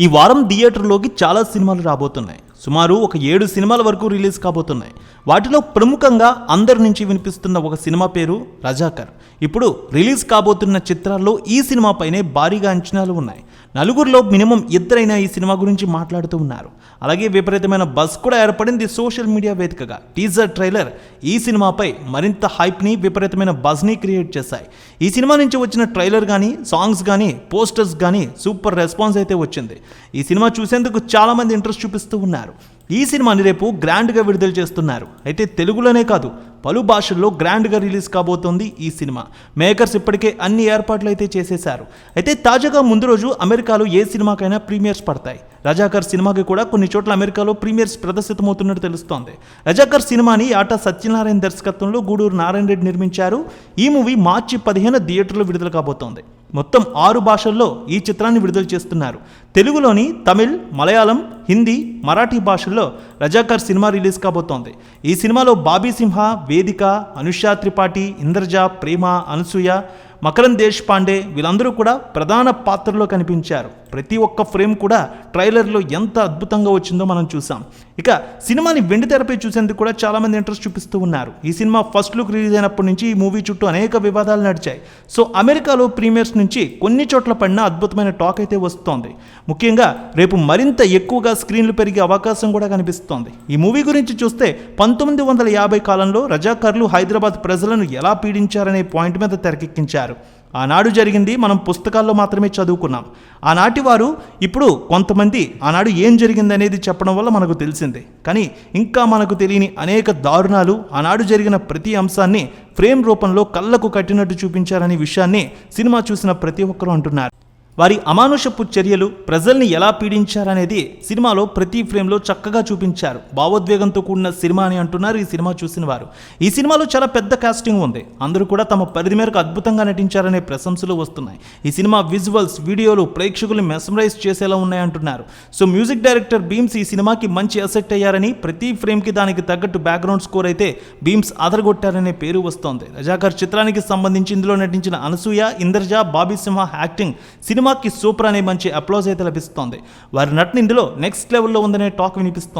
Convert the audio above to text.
ఈ వారం థియేటర్లోకి చాలా సినిమాలు రాబోతున్నాయి. సుమారు ఒక ఏడు సినిమాల వరకు రిలీజ్ కాబోతున్నాయి. వాటిలో ప్రముఖంగా అందరి నుంచి వినిపిస్తున్న ఒక సినిమా పేరు రజాకర్. ఇప్పుడు రిలీజ్ కాబోతున్న చిత్రాల్లో ఈ సినిమాపైనే భారీగా అంచనాలు ఉన్నాయి. నలుగురిలో మినిమం ఇద్దరైనా ఈ సినిమా గురించి మాట్లాడుతూ ఉన్నారు. అలాగే విపరీతమైన బస్ కూడా ఏర్పడింది సోషల్ మీడియా వేదికగా. టీజర్ ట్రైలర్ ఈ సినిమాపై మరింత హైప్ని విపరీతమైన బజ్ని క్రియేట్ చేశాయి. ఈ సినిమా నుంచి వచ్చిన ట్రైలర్ కానీ సాంగ్స్ కానీ పోస్టర్స్ కానీ సూపర్ రెస్పాన్స్ అయితే వచ్చింది. ఈ సినిమా చూసేందుకు చాలామంది ఇంట్రెస్ట్ చూపిస్తూ ఉన్నారు. ఈ సినిమాని రేపు గ్రాండ్గా విడుదల చేస్తున్నారు. అయితే తెలుగులోనే కాదు పలు భాషల్లో గ్రాండ్గా రిలీజ్ కాబోతోంది ఈ సినిమా. మేకర్స్ ఇప్పటికే అన్ని ఏర్పాట్లు అయితే చేసేశారు. అయితే తాజాగా ముందు రోజు అమెరికాలో ఏ సినిమాకైనా ప్రీమియర్స్ పడతాయి. రజాకర్ సినిమాకి కూడా కొన్ని చోట్ల అమెరికాలో ప్రీమియర్స్ ప్రదర్శితమవుతున్నట్టు తెలుస్తోంది. రజాకర్ సినిమాని ఆట సత్యనారాయణ దర్శకత్వంలో గూడూరు నారాయణ రెడ్డి నిర్మించారు. ఈ మూవీ మార్చి పదిహేను థియేటర్లో విడుదల కాబోతోంది. మొత్తం ఆరు భాషల్లో ఈ చిత్రాన్ని విడుదల చేస్తున్నారు. తెలుగులోని తమిళ్ మలయాళం హిందీ మరాఠీ భాషల్లో రజాకర్ సినిమా రిలీజ్ కాబోతోంది. ఈ సినిమాలో బాబీ సింహ వేదిక అనుషా త్రిపాఠి ఇంద్రజ ప్రేమ అనసూయ మకరం దేశ్ పాండే వీళ్ళందరూ కూడా ప్రధాన పాత్రలో కనిపించారు. ప్రతి ఒక్క ఫ్రేమ్ కూడా ట్రైలర్లో ఎంత అద్భుతంగా వచ్చిందో మనం చూసాం. ఇక సినిమాని వెండి తెరపై చూసేందుకు కూడా చాలామంది ఇంట్రెస్ట్ చూపిస్తూ ఉన్నారు. ఈ సినిమా ఫస్ట్ లుక్ రిలీజ్ అయినప్పటి నుంచి ఈ మూవీ చుట్టూ అనేక వివాదాలు నడిచాయి. సో అమెరికాలో ప్రీమియర్స్ నుంచి కొన్ని చోట్ల పడిన అద్భుతమైన టాక్ అయితే వస్తోంది. ముఖ్యంగా రేపు మరింత ఎక్కువగా స్క్రీన్లు పెరిగే అవకాశం కూడా కనిపిస్తోంది. ఈ మూవీ గురించి చూస్తే పంతొమ్మిది వందల యాభై కాలంలో రజాకర్లు హైదరాబాద్ ప్రజలను ఎలా పీడించారనే పాయింట్ మీద తెరకెక్కించారు. ఆనాడు జరిగింది మనం పుస్తకాల్లో మాత్రమే చదువుకున్నాం. ఆనాటి వారు ఇప్పుడు కొంతమంది ఆనాడు ఏం జరిగింది అనేది చెప్పడం వల్ల మనకు తెలిసిందే. కానీ ఇంకా మనకు తెలియని అనేక దారుణాలు ఆనాడు జరిగిన ప్రతి అంశాన్ని ఫ్రేమ్ రూపంలో కళ్ళకు కట్టినట్టు చూపించారనే విషయాన్ని సినిమా చూసిన ప్రతి ఒక్కరూ అంటున్నారు. వారి అమానుషపు చర్యలు ప్రజల్ని ఎలా పీడించారనేది సినిమాలో ప్రతి ఫ్రేమ్లో చక్కగా చూపించారు. భావోద్వేగంతో కూడిన సినిమా అని అంటున్నారు ఈ సినిమా చూసిన వారు. ఈ సినిమాలో చాలా పెద్ద కాస్టింగ్ ఉంది. అందరూ కూడా తమ పరిధి మేరకు అద్భుతంగా నటించారనే ప్రశంసలు వస్తున్నాయి. ఈ సినిమా విజువల్స్ వీడియోలు ప్రేక్షకులు మెస్మరైజ్ చేసేలా ఉన్నాయంటున్నారు సో మ్యూజిక్ డైరెక్టర్ భీమ్స్ ఈ సినిమాకి మంచి అసెట్ అయ్యారని ప్రతి ఫ్రేమ్కి దానికి తగ్గట్టు బ్యాక్గ్రౌండ్ స్కోర్ అయితే భీమ్స్ అదరగొట్టారనే పేరు వస్తోంది. రజాకర్ చిత్రానికి సంబంధించి ఇందులో నటించిన అనసూయ ఇంద్రజ బాబీ సింహ యాక్టింగ్ సినిమా సినిమాకి సూపర్ అనే మంచి అప్లోజ్ అయితే లభిస్తోంది. వారి నటన ఇందులో నెక్స్ట్ లెవెల్లో ఉందనే టాక్ వినిపిస్తోంది.